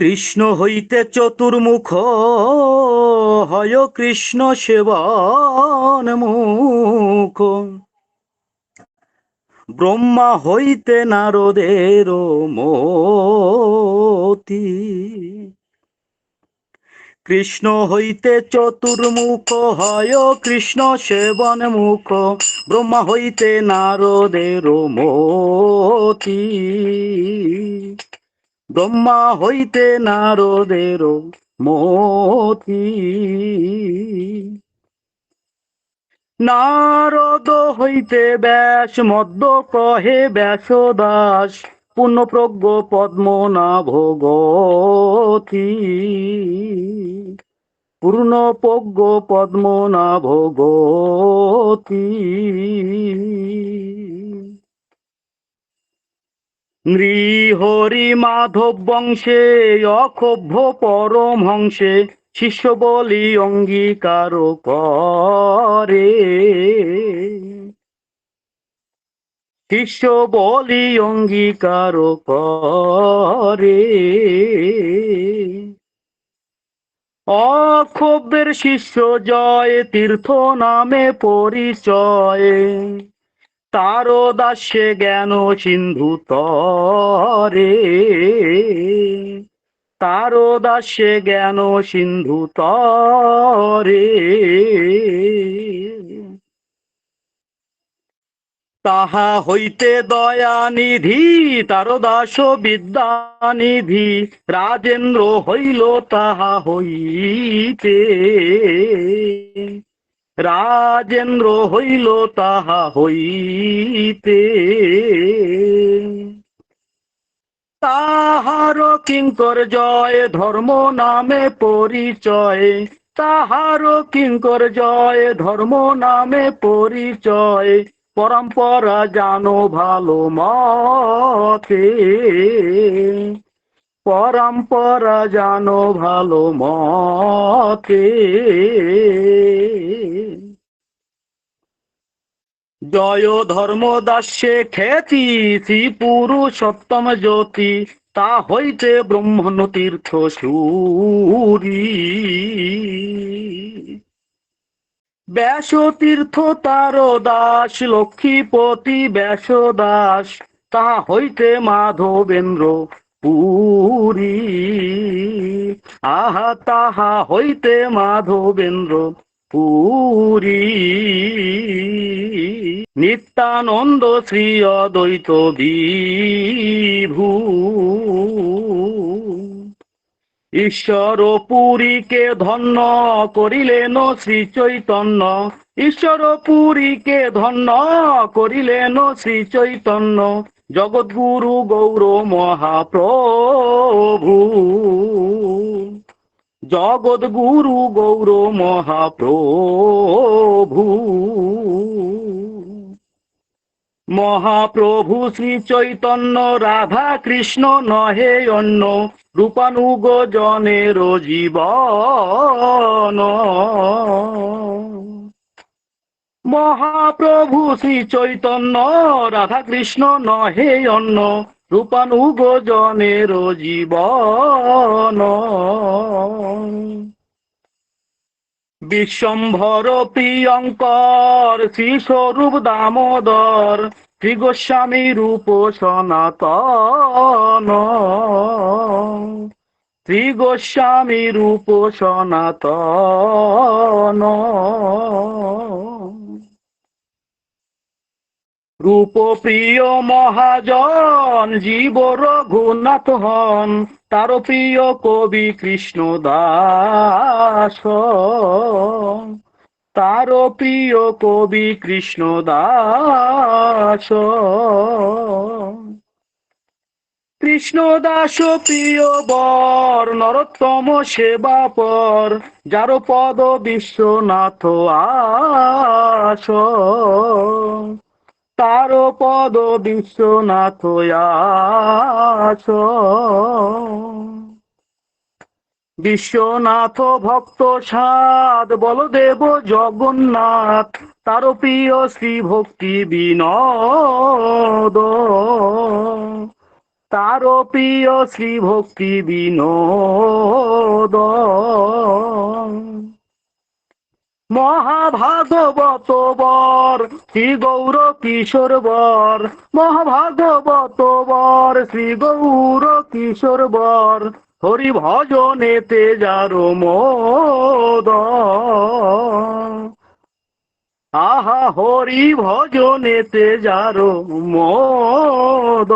কৃষ্ণ হইতে চতুর্মুখ, হয় কৃষ্ণ সেবন মুখ। ব্রহ্মা হইতে নারদের মতি। কৃষ্ণ হইতে চতুর্মুখ, হয় কৃষ্ণ সেবন মুখ। ব্রহ্মা হইতে নারদের মতি। ব্রহ্মা হইতে নারদের মতি। নারদ হইতে ব্যাস, মদ্য কহে ব্যাস দাস পূর্ণপ্রজ্ঞ পদ্মনাভ গতি পূর্ণপ্রজ্ঞ পদ্মনাভ গতি নৃহরি মাধব বংশে অক্ষোভ্য পরম হংসে, শিষ্য বলি অঙ্গীকার করে। শিষ্য বলি অঙ্গীকার করে। অক্ষোভ্যের শিষ্য জয়, তীর্থ নামে পরিচয়। তার দাস্যে জ্ঞান সিন্ধু তরে। তার দাস্যে জ্ঞান সিন্ধু তরে। তাহা হইতে দয়া নিধি তার দাস বিদ্যা নিধি রাজেন্দ্র হইল তাহা হইতে। রাজেন্দ্র হইল তাহা হইতে। তাহার কিঙ্কর জয় ধর্ম নামে পরিচয়। তাহার কিঙ্কর জয় ধর্ম নামে পরিচয়। পরম্পরা জানো ভালো মতে। পরম্পরা জানো ভালো মতে। জয় ধর্ম দাস্যে খ্যাতি পুরুষোত্তম জ্যোতি, তা হইতে ব্রহ্মণ তীর্থ সুরি। ব্যাস তীর্থ তার দাস, লক্ষ্মীপতি ব্যাস দাস তা হইতে মাধবেন্দ্র পুরী। আহা, তাহা হইতে মাধবেন্দ্র পুরী। নিত্যানন্দ শ্রী অদ্বৈত বিভু। ঈশ্বর পুরীকে ধন্য করিলেন শ্রী চৈতন্য। ঈশ্বর পুরীকে ধন্য করিলেন শ্রী চৈতন্য। জগৎগুরু গৌর মহাপ্রভু। জগৎগুরু গৌর মহাপ্রভু। মহাপ্রভু শ্রী চৈতন্য রাধা কৃষ্ণ নহে অন্য, রূপানুগ জনের জীবন মহাপ্রভু শ্রী চৈতন্য রাধা কৃষ্ণ নহে অন্য রূপানুগ জনের জীবন বিশ্বম্ভর প্রিয়ঙ্কর শ্রী স্বরূপ দামোদর শ্রী গোস্বামী রূপ সনাতন। শ্রী গোস্বামী রূপ সনাতন। রূপ প্রিয় মহাজন জীব রঘুনাথ হন, তার প্রিয় কবি কৃষ্ণ দাস তার প্রিয় কবি কৃষ্ণ দাস কৃষ্ণ দাস প্রিয় বর, নরোত্তম সেবা পর যার পদ বিশ্বনাথ আস তার পদ বিশ্বনাথ বিশ্বনাথ ভক্ত সাদ বলদেব জগন্নাথ, তার প্রিয় শ্রী ভক্তি বিনোদ। তার প্রিয় শ্রী ভক্তি বিনোদ। মহাভাগবত বর, শ্রী গৌর কিশোর বর। মহাভাগবত বর, শ্রী গৌর কিশোর বর। হরি ভজনেতে যার মোদ আহা হরি ভজনেতে যার মোদ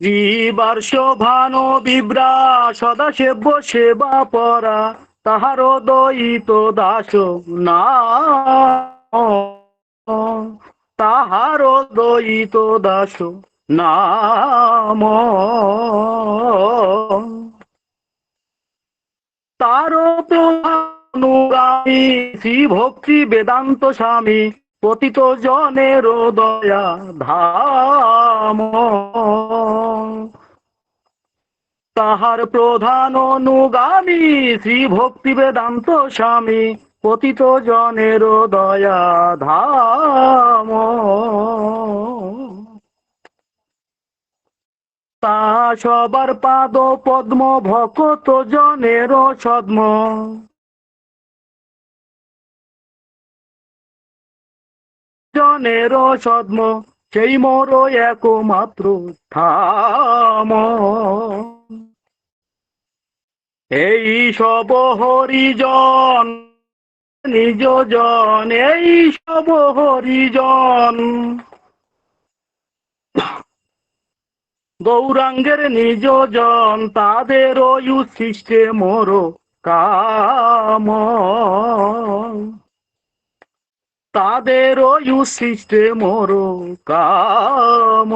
জীবার্ষ ভানো বিব্রা সদা সেব্য সেবা পরা, তাহার দয়িত দাস না। তাহার দয়িত দাস নাম তার অনুগামী শ্রী ভক্তি বেদান্ত স্বামী পতিত জনের দয়া ধাম। তাহার প্রধান অনুগামী শ্রী ভক্তি বেদান্ত স্বামী পতিত জনের দয়া ধাম। তা সবার পাদ পদ্ম ভকত জনের সদ্ম। জনের সদ্ম, সেই মোর একমাত্র থাম এই সব হরিজন, নিজ জন, এই সব হরিজন। গৌরাঙ্গের নিজ জন তাদের উচ্ছিষ্টে মোর কাম। তাদের উচ্ছিষ্টে মোর কাম।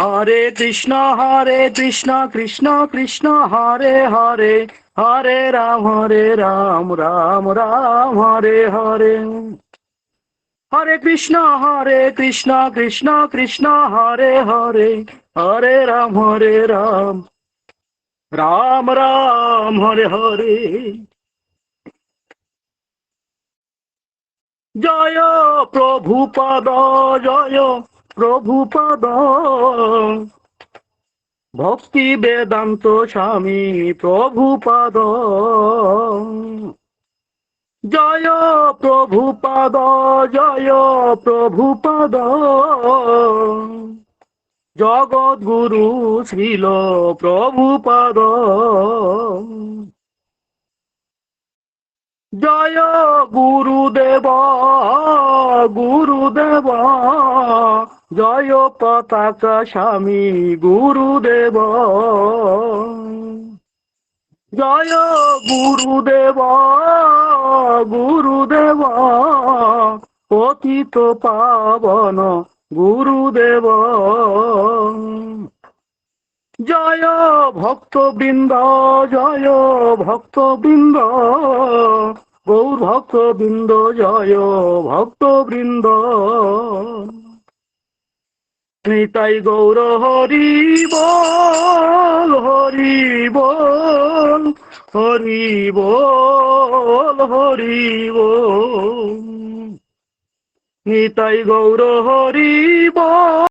হরে কৃষ্ণ হরে কৃষ্ণ কৃষ্ণ কৃষ্ণ, হরে হরে হরে রাম হরে রাম রাম রাম, হরে হরে। হরে কৃষ্ণ হরে কৃষ্ণ কৃষ্ণ কৃষ্ণ, হরে হরে হরে রাম হরে রাম। রাম রাম, হরে হরে। জয় প্রভু পদ, জয় প্রভু পদ। ভক্তি বেদান্ত স্বামী প্রভু পদ। জয় প্রভু পদ, জয় প্রভু পদ। জগৎ গুরু শ্রীল প্রভু পদ। জয় গুরুদেব গুরুদেব, জয় পতাকা স্বামী গুরুদেব। জয় গুরুদেব গুরুদেব পতিত পাবন গুরুদেব। জয় ভক্তবৃন্দ জয় ভক্তবৃন্দ গৌর ভক্তবৃন্দ জয় ভক্তবৃন্দ। নিতাই গৌর হরি বল হরি বল নিতাই গৌর হরি বল।